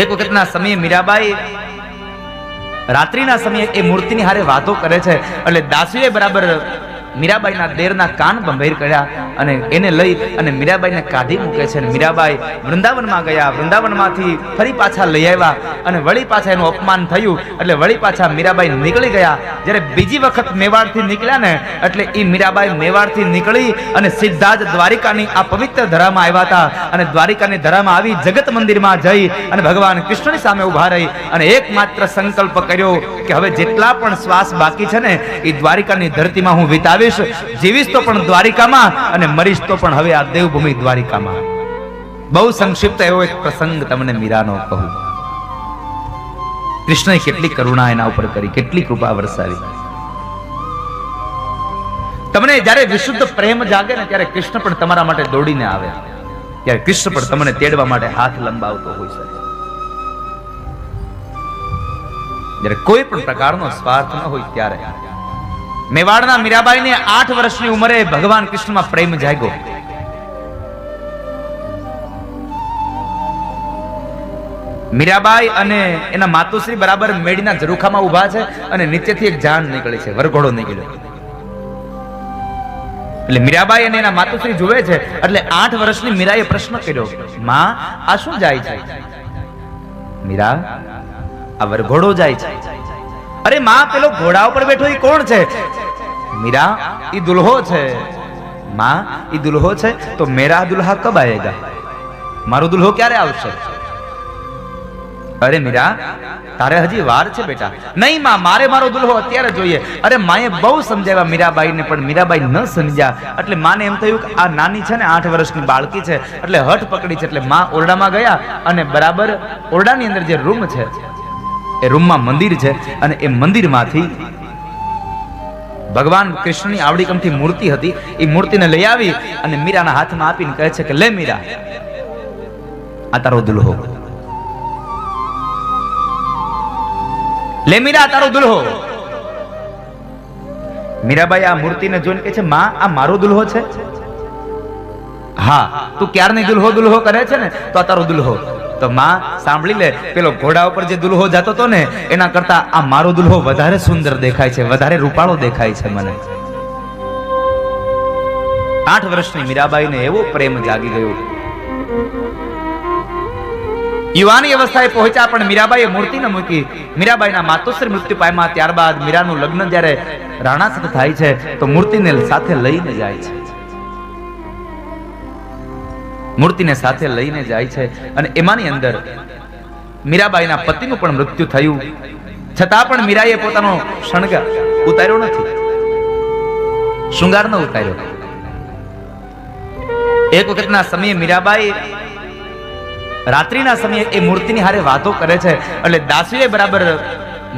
એક વખતના સમયે મીરાબાઈ રાત્રિના સમયે એ મૂર્તિની હારે વાતો કરે છે. એટલે દાસીએ બરાબર મીરાબાઈના દેરના કાન બંભેર કર્યા અને એને લઈ અને મીરાબાઈને કાઢી મૂકે છે. અને મીરાબાઈ વૃંદાવનમાં ગયા. વૃંદાવનમાંથી ફરી પાછા લઈ આવ્યા અને વળી પાછા એનું અપમાન થયું. એટલે વળી પાછા મીરાબાઈ નીકળી ગયા. જ્યારે બીજી વખત મેવાડથી નીકળ્યા ને, એટલે એ મીરાબાઈ મેવાડથી નીકળી અને સીધા જ દ્વારિકાની આ પવિત્ર ધરામાં આવ્યા હતા. અને દ્વારિકાની ધરામાં આવી જગત મંદિરમાં જઈ અને ભગવાન કૃષ્ણની સામે ઊભા રહી અને એકમાત્ર સંકલ્પ કર્યો કે હવે જેટલા પણ શ્વાસ બાકી છે ને એ દ્વારિકાની ધરતીમાં હું વિતાવીશ જીવીશ તો પણ દ્વારિકામાં અને મરીશ તો પણ હવે આ દેવભૂમિ દ્વારિકામાં. બહુ સંક્ષિપ્ત એવો એક પ્રસંગ તમને મીરાનો કહું. કૃષ્ણએ કેટલી કરુણા એના ઉપર કરી, કેટલી કૃપા વરસાવી. તમને જ્યારે વિશુદ્ધ પ્રેમ જાગે ને ત્યારે કૃષ્ણ પણ તમારા માટે દોડીને આવે. ત્યારે કૃષ્ણ પણ તમને તેડવા માટે હાથ લંબાવતો હોય છે. જ્યારે કોઈ પણ પ્રકારનો સ્વાર્થ ન હોય ત્યારે મેવાડના મીરાબાઈને આઠ વર્ષની ઉંમરે ભગવાન કૃષ્ણમાં પ્રેમ જાગ્યો. મીરાબાઈ અને એના માતુશ્રી બરાબર મેડીના ઝરૂખામાં ઊભા છે અને નીચેથી એક જાન નીકળે છે, વરઘોડો નીકળ્યો. એટલે મીરાબાઈ અને એના માતુશ્રી જુએ છે, એટલે આઠ વર્ષની મીરાએ પ્રશ્ન કર્યો, માં, આ શું જાય છે? મીરા, આ વરઘોડો જાય છે. અરે માં, પેલો ઘોડા ઉપર બેઠો એ કોણ છે? મીરા એ દુલ્હો છે. માં એ દુલ્હો છે, તો મેરા દુલ્હા કબ આયેગા? મારો દુલ્હો ક્યારે આવશે? અરે મીરા, તારે હજી વાર છે બેટા. નહીં માં, મારે મારો દુલ્હો અત્યારે જોઈએ. અરે માએ બહુ સમજાવ્યા મીરાબાઈને, પણ મીરાબાઈ ન સમજ્યા. એટલે માને એમ થયું કે આ નાની છે ને, આઠ વર્ષની બાળકી છે, એટલે હઠ પકડી છે, એટલે માં ઓરડામાં ગયા અને બરાબર ઓરડાની અંદર જે રૂમ છે એ રૂમમાં મંદિર છે અને એ મંદિરમાંથી ભગવાન કૃષ્ણની આવડી કમથી મૂર્તિ હતી. એ મૂર્તિને લઈ આવી અને મીરાના હાથમાં આપીને કહે છે કે, લે મીરા, આ તારો દુલ્હો. લે મીરા તારો દુલ્હો. મીરાબાઈ, આ મૂર્તિને જોઈને કહે છે, માં, આ મારો દુલ્હો છે. હા, તું ક્યારની દુલ્હો દુલ્હો કરે છે ને? તો આ તારો દુલ્હો. તો માં, સાંભળી લે. પેલો ઘોડા ઉપર જે દુલ્હો જતો હતો ને, એના કરતા આ મારો દુલ્હો વધારે સુંદર દેખાય છે, વધારે રૂપાળો દેખાય છે મને. આઠ વર્ષની મીરાબાઈને એવો પ્રેમ જાગી ગયો. યુવાની અવસ્થાએ પહોંચ્યા, પણ મીરાબાઈએ મૂર્તિ ન મૂકી. મીરાબાઈના માતોશ્રી મૃત્યુ પામ્યા, ત્યારબાદ મીરાનું લગ્ન જ્યારે રાણા સાથે થાય છે, તો મૂર્તિને સાથે લઈને જાય છે. મૂર્તિને સાથે લઈને જાય છે અને એમાંની અંદર મીરાબાઈના પતિનું પણ મૃત્યુ થયું. છતાં પણ મીરાએ પોતાનો શણગાર ઉતાર્યો નથી. શૃંગાર ન ઉતાર્યો. એક વખતના સમયે મીરાબાઈ રાત્રિના સમયે એ મૂર્તિની હારે વાતો કરે છે. એટલે દાસીએ બરાબર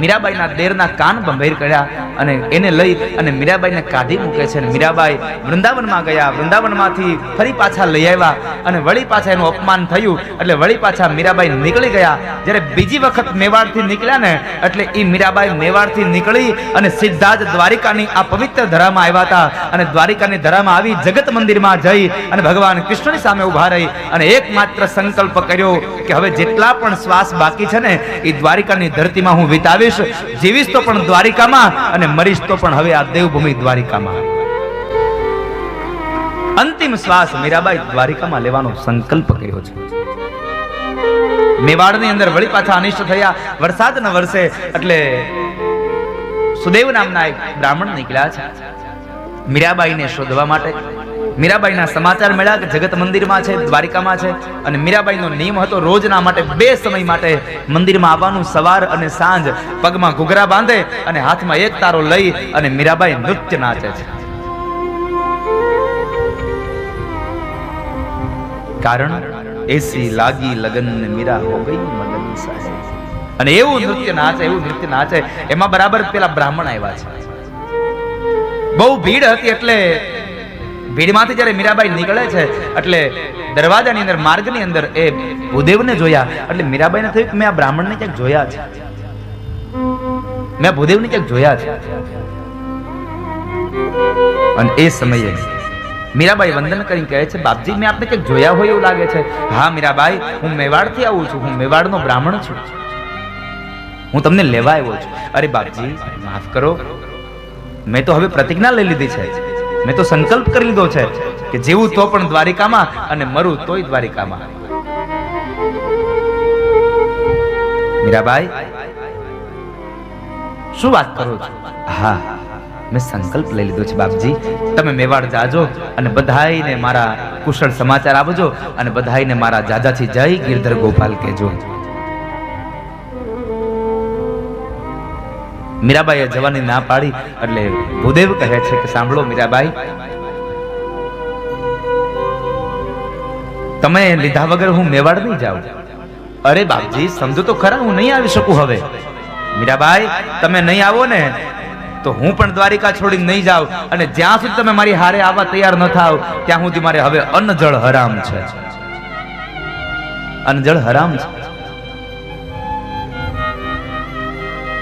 મીરાબાઈના દેરના કાન બંભેર કર્યા અને એને લઈ અને મીરાબાઈને કાઢી મૂકે છે. અને મીરાબાઈ વૃંદાવનમાં ગયા. વૃંદાવનમાંથી ફરી પાછા લઈ આવ્યા અને વળી પાછા એનું અપમાન થયું. એટલે વળી પાછા મીરાબાઈ નીકળી ગયા. જ્યારે બીજી વખત મેવાડથી નીકળ્યા ને, એટલે એ મીરાબાઈ મેવાડથી નીકળી અને સીધા જ દ્વારિકાની આ પવિત્ર ધરામાં આવ્યા હતા. અને દ્વારિકાની ધરામાં આવી જગત મંદિરમાં જઈ અને ભગવાન કૃષ્ણની સામે ઊભા રહી અને એકમાત્ર સંકલ્પ કર્યો કે હવે જેટલા પણ શ્વાસ બાકી છે ને એ દ્વારિકાની ધરતીમાં હું વિતાવીશ જીવીશ તો પણ દ્વારિકામાં અને મરીશ તો પણ હવે આ દેવભૂમિ દ્વારિકામાં. અંતિમ શ્વાસ મીરાબાઈ દ્વારિકામાં લેવાનો સંકલ્પ કર્યો છે. મેવાડની અંદર વળી પાછા અનિષ્ટ થયા. વરસાદ ન વરસે એટલે સુદેવ નામના એક બ્રાહ્મણ નીકળ્યા છે. મીરાબાઈને શોધવા માટે મીરાબાઈના સમાચાર મળ્યા કે જગત મંદિરમાં છે, દ્વારિકામાં છે અને મીરાબાઈનો નિયમ હતો રોજના માટે બે સમય માટે મંદિરમાં આવવાનું સવાર અને સાંજ. પગમાં ઘૂઘરા બાંધે અને હાથમાં એક તારો લઈ અને મીરાબાઈ નૃત્ય નાચે છે. કારણ એસી લાગી લગન મીરા હો ગઈ મગન સાહેબ અને એવું નૃત્ય નાચે, એવું નૃત્ય નાચે, એમાં બરાબર પેલા બ્રાહ્મણ આવ્યા છે. બહુ ભીડ હતી એટલે ભીડમાંથી જ્યારે મીરાબાઈ નીકળે છે, એટલે દરવાજાની અંદર, માર્ગની અંદર એ ભૂદેવને જોયા. એટલે મીરાબાઈને થયું કે મેં આ બ્રાહ્મણને ક્યાંક જોયા છે. મેં ભૂદેવને ક્યાંક જોયા છે. અને એ સમયે મીરાબાઈ વંદન કરીને કહે છે, બાપજી, મેં આપને ક્યાંક જોયા હોય એવું લાગે છે. હા, મીરાબાઈ, હું મેવાડથી આવું છું. હું મેવાડનો બ્રાહ્મણ છું. હું તમને લેવા આવ્યો છું. અરે બાપજી, માફ કરો. મેં તો હવે પ્રતિજ્ઞા લઈ લીધી છે. મેં તો સંકલ્પ કરી લીધો છે કે જીવું તો પણ દ્વારિકામાં અને મરું તોય દ્વારિકામાં. મીરાબાઈ, શું વાત કરો છો? હા, મેં સંકલ્પ લઈ લીધો છે બાપજી. તમે મેવાડ જાજો અને બધાઈને મારા કુશળ સમાચાર આવજો અને બધાઈને મારા જાજાથી જય ગિરધર ગોપાલ કહેજો. મીરાબાઈએ જવાની ના પાડી, એટલે ભૂદેવ કહે છે કે સાંભળો મીરાબાઈ. તમે લીધા વગર હું મેવાડ નહીં જાઉં. અરે બાપજી, સમજો તો ખરા, હું નહીં આવી શકું હવે. મીરાબાઈ, તમે નહીં આવો ને, તો હું પણ દ્વારિકા છોડી નહીં જાઉં. અને જ્યાં સુધી તમે મારી હારે આવવા તૈયાર ન થાવ, ત્યાં સુધી મારે હવે અન્ન જળ હરામ છે. અન્ન જળ હરામ છે.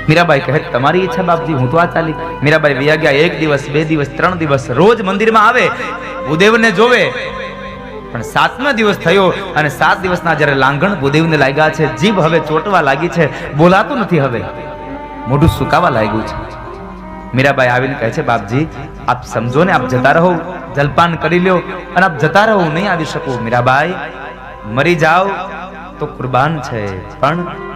મીરાબાઈ કહે, તમારી ઈચ્છા બાપજી, હું તો આ ચાલી. મીરાબાઈ વ્યા ગયા, એક દિવસ, બે દિવસ, ત્રણ દિવસ, રોજ મંદિરમાં આવે, ભૂદેવને જોવે. પણ સાતમા દિવસ થયો અને સાત દિવસના જ્યારે લાંઘણ ભૂદેવને લાગ્યા છે, જીભ હવે ચોટવા લાગી છે, બોલાતું નથી હવે. મોઢું સુકાવા લાગ્યું છે. મીરાબાઈ આવીને કહે છે, બાપજી, આપ સમજો ને, આપ જતા રહો, જલપાન કરી લ્યો, અને આપ જતા રહો નહીં આવી શકું. મીરાબાઈ, મરી જાઓ તો કુરબાન છે, પણ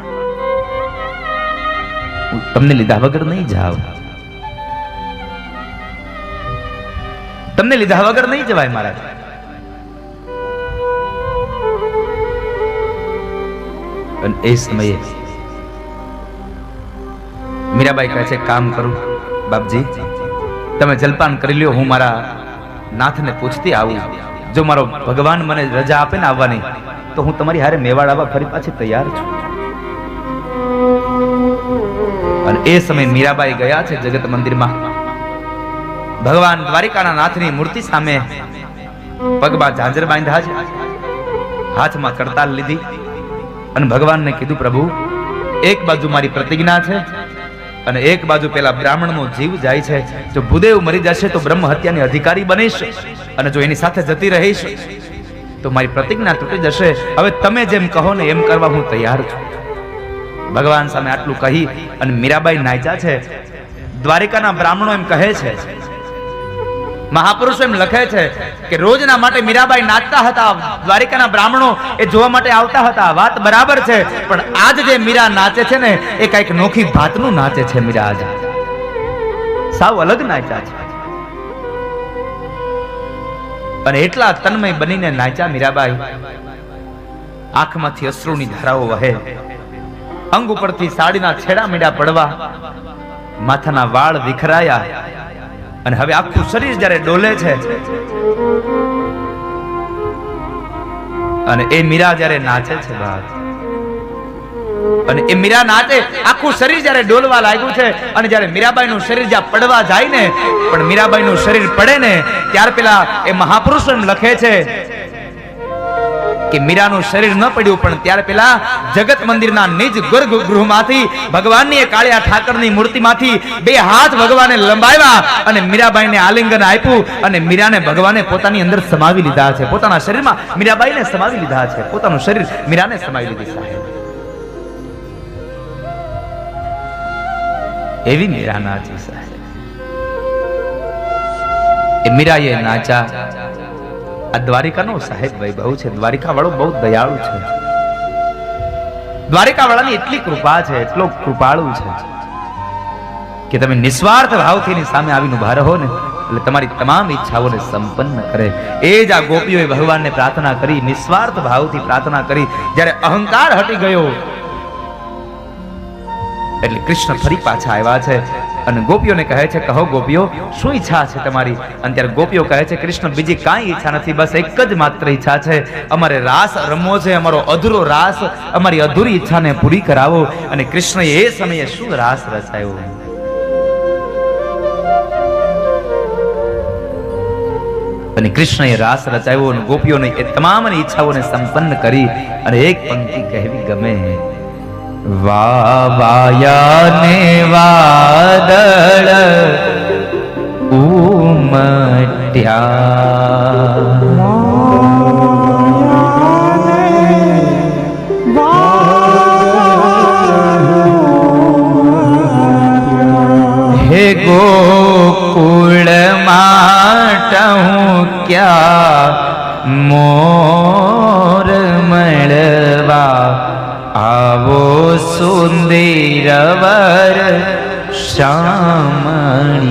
તમને લીધા વગર નહીં જાવ તમને લીધા વગર નહીં જવાય મહારાજ અને એ સમયે મીરાબાઈ કહે છે, કામ કરું, બાપજી. તમે જલપાન કરી લ્યો, હું મારા નાથને પૂછતી આવું. જો મારો ભગવાન મને રજા આપે ને આવવાની, તો હું તમારી હારે મેવાડ આવવા ફરી પાછી તૈયાર છું. અને એ સમયે મીરાબાઈ ગયા છે જગત મંદિરમાં. ભગવાન દ્વારિકાના નાથની મૂર્તિ સામે પગમાં ઝાંઝર બાંધ્યા છે. હાથમાં કરતાલ લીધી. અને ભગવાનને કીધું, પ્રભુ, એક બાજુ મારી પ્રતિજ્ઞા છે અને એક બાજુ પેલા બ્રાહ્મણનો જીવ જાય છે. જો ભૂદેવ મરી જશે તો બ્રહ્મ હત્યાની અધિકારી બનીશ અને જો એની સાથે જતી રહીશ તો મારી પ્રતિજ્ઞા તૂટી જશે. હવે તમે જેમ કહો ને એમ કરવા હું તૈયાર છું. ભગવાન સામે આટલું કહી અને મીરાબાઈ નાચા છે. દ્વારિકાના બ્રાહ્મણો એમ કહે છે. મહાપુરુષો એમ લખે છે કે રોજના માટે મીરાબાઈ નાચતા હતા, દ્વારિકાના બ્રાહ્મણો એ જોવા માટે આવતા હતા. વાત બરાબર છે, પણ આજ જે મીરા નાચે છે ને, એ કંઈક નોખી ભાતનું નાચે છે મીરા આજ. સાવ અલગ નાચ્યા છે. અને એટલા તન્મય બનીને નાચ્યા મીરાબાઈ આંખમાંથી અશ્રુની ધારાઓ વહે. અંગ ઉપરથી સાડીના છેડા મીડા પડવા, માથાના વાળ વિખરાયા અને હવે આખું શરીર જ્યારે ડોલે છે, અને એ મીરા જ્યારે નાચે છે બાપ, અને એ મીરા નાચે, આખું શરીર જ્યારે ડોલવા લાગ્યું છે, અને જ્યારે મીરાબાઈ નું શરીર જ્યાં પડવા જાય ને, પણ મીરાબાઈ નું શરીર પડે ને, ત્યાર પેલા એ મહાપુરુષ લખે છે કે મીરાનું શરીર ન પડ્યું, પણ ત્યારે પેલા જગત મંદિરના નિજ ગર્ભ ગૃહમાંથી ભગવાનની કાળિયા ઠાકરની મૂર્તિમાંથી બે હાથ ભગવાને લંબાવ્યા અને મીરાબાઈને આલિંગન આપ્યું અને મીરાને ભગવાને પોતાની અંદર સમાવી લીધા છે. પોતાના શરીરમાં મીરાબાઈને સમાવી લીધા છે. પોતાનું શરીર મીરાને સમાવી લીધી સાહેબ એવી મીરા નાચી સાહેબ એ મીરાએ નાચા આ દ્વારિકાનો સાહેબ વૈભવ છે. દ્વારિકા વાળો બહુ દયાળુ છે. દ્વારિકા વાળાની એટલી કૃપા છે, એટલો કૃપાળુ છે, કે તમે નિસ્વાર્થ ભાવથી એની સામે આવીને ઊભા રહો ને, એટલે તમારી તમામ ઈચ્છાઓને સંપન્ન કરે. એ જ આ ગોપીઓએ ભગવાનને પ્રાર્થના કરી, નિસ્વાર્થ ભાવથી પ્રાર્થના કરી. જ્યારે અહંકાર હટી ગયો, એટલે કૃષ્ણ ફરી પાછા આવ્યા છે. અને ગોપીઓને કહે છે, કહો ગોપીઓ, શું ઈચ્છા છે તમારી? અને ત્યારે ગોપીઓ કહે છે, કૃષ્ણ, બીજી કાંઈ ઈચ્છા નથી, બસ એક જ માત્ર ઈચ્છા છે. અમારે રાસ રમવો છે, અમારો અધૂરો રાસ, અમારી અધૂરી ઈચ્છાને પૂરી કરાવો. અને કૃષ્ણએ એ સમયે શું રાસ રચાયો? અને કૃષ્ણએ રાસ રચાયો અને ગોપીઓની એ તમામની ઈચ્છાઓને સંપન્ન કરી અને એક પંક્તિ કહેવી ગમે. વાવાયાને વાદળ ઉમટ મટ્યા હે ગોકુળ માટું ક્યાં મોર મળવા આવો સુંદરવર શામણિયા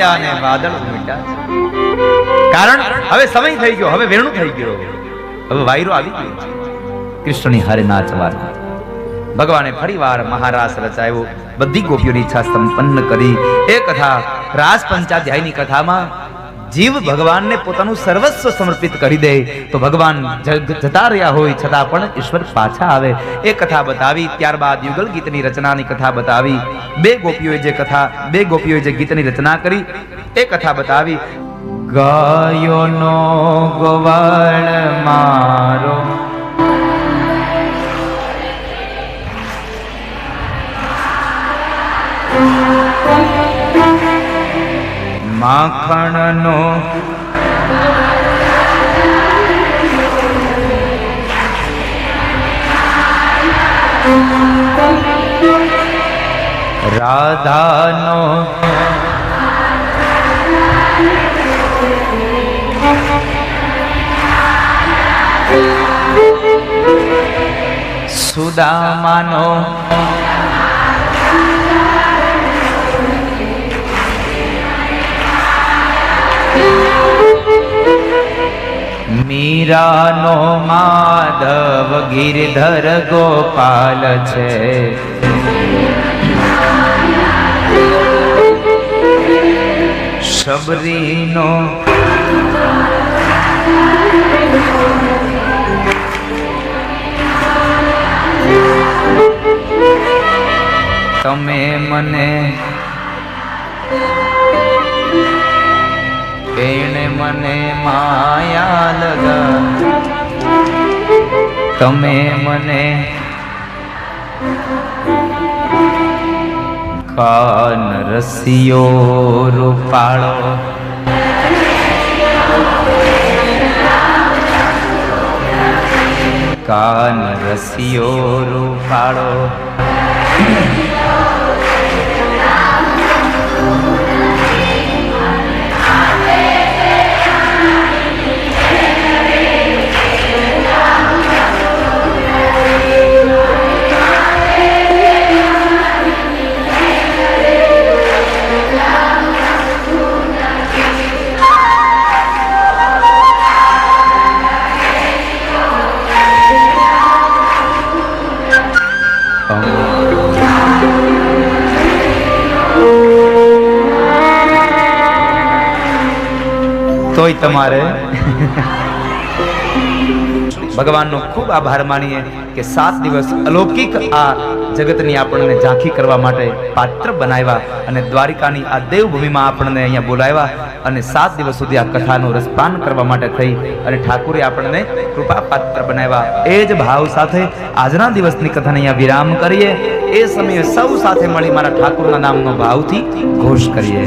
વા અને વાદળ ઉમટ્યા કારણ હવે સમય થઈ ગયો, હવે વેણું થઈ ગયો. હવે વાયરો આવી ગયો કૃષ્ણની હારે નાચવાનો ભગવાને ફરીવાર મહારાસ રચાયો. બધી ગોપીઓની ઈચ્છા સંપન્ન કરી. એ કથા રાસ પંચાધ્યાયની કથામાં જીવ ભગવાનને પોતાનું સર્વસ્વ સમર્પિત કરી દે, તો ભગવાન જતા રહ્યા હોય છતાં પણ ઈશ્વર પાછા આવે. એ કથા બતાવી, ત્યારબાદ યુગલ ગીતની રચનાની કથા બતાવી. બે ગોપીઓએ જે કથા, બે ગોપીઓએ જે ગીતની રચના કરી, એ કથા બતાવી. ગાયોનો ગોવાળ મારો માખણનો. રાધાનો. સુદામાનો. મીરાનો માધવ ગિરધર ગોપાલ છે. શબરીનો તમે મને એણે મને માયા લગા. તમે મને કાન રસિયો રૂપાળો. કાન રસિયો રૂપાળો. તોય તમારે. ભગવાનનો ખૂબ આભાર માનીએ કે સાત દિવસ અલૌકિક આ જગતની આપણને ઝાંખી કરવા માટે પાત્ર બનાવ્યા અને દ્વારિકાની આ દેવભૂમિમાં આપણને અહીંયા બોલાવ્યા અને સાત દિવસ સુધી આ કથાનું રસપાન કરવા માટે થઈ અને ઠાકુરે આપણને કૃપા પાત્ર બનાવ્યા. એ જ ભાવ સાથે આજના દિવસની કથાને અહીંયા વિરામ કરીએ. એ સમયે સૌ સાથે મળી મારા ઠાકુરના નામનો ભાવથી ઘોષ કરીએ.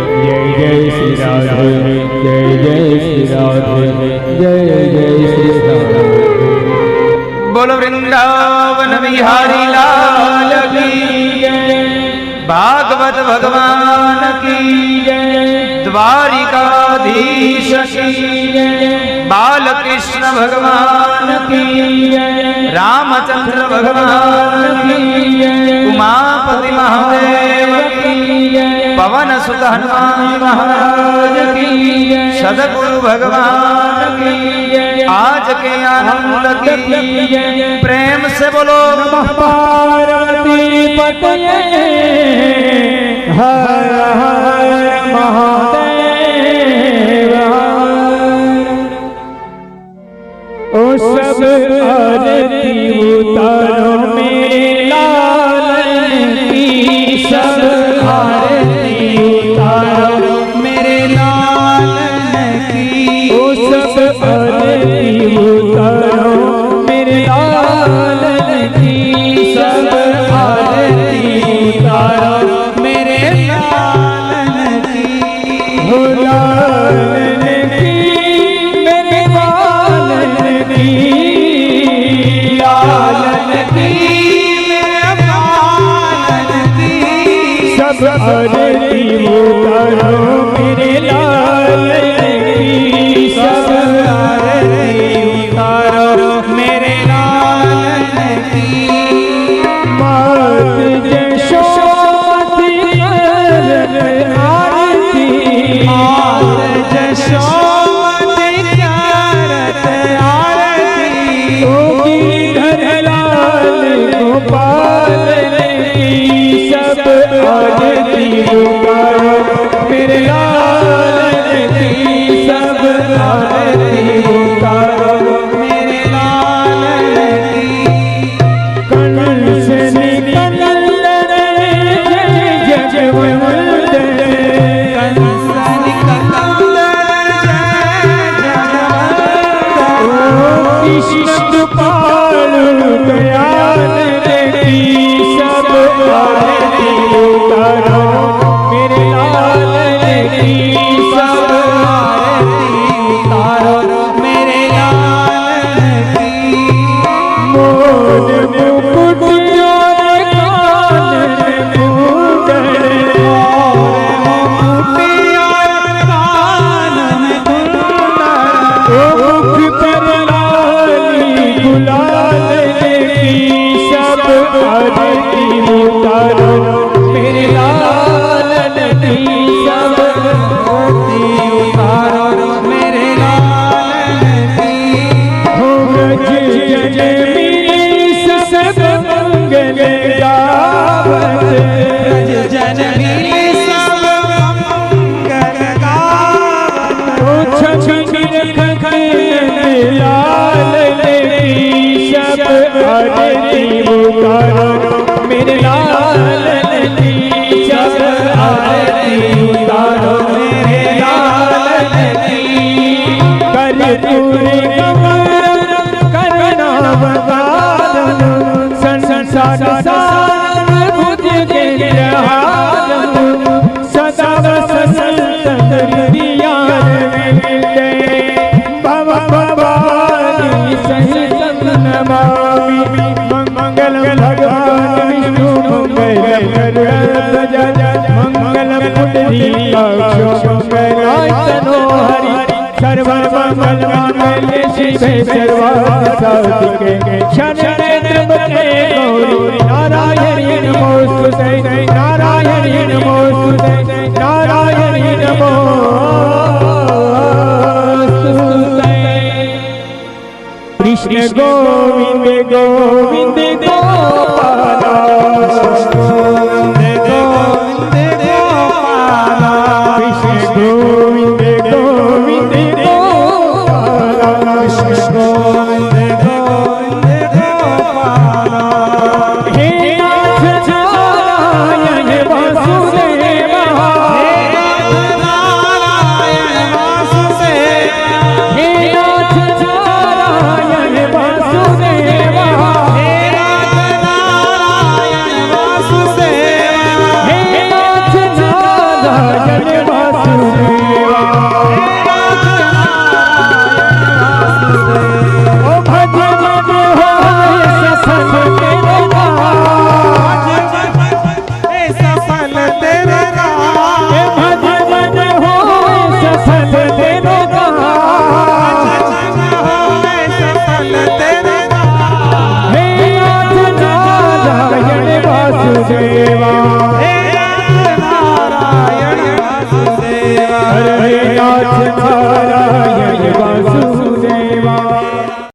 જય જય શ્રી રાધે જય જય શ્રી રાધે જય જય શ્રી રાધે બોલો વૃંદાવન વિહારી લાલ કી જય ભાગવત ભગવાન કી દ્વારિકાધીશ બાલકૃષ્ણ ભગવાન કી રામચંદ્ર ભગવાન ઉમાપતિ મહાદેવ પવન સુત હનુમાન મહારાજ सदगुरु भगवान की, आज के आनंद की, प्रेम से बोलो पार्वती पते हर हर महादेव। ओ सब आरती उतारो मेरा I did. के शरणेन्द्र मुखे गौरी नारायणी नमोस्तुते नारायणी नमोस्तुते नारायणी नमो कृष्ण गोविंद गोविंद गोपाला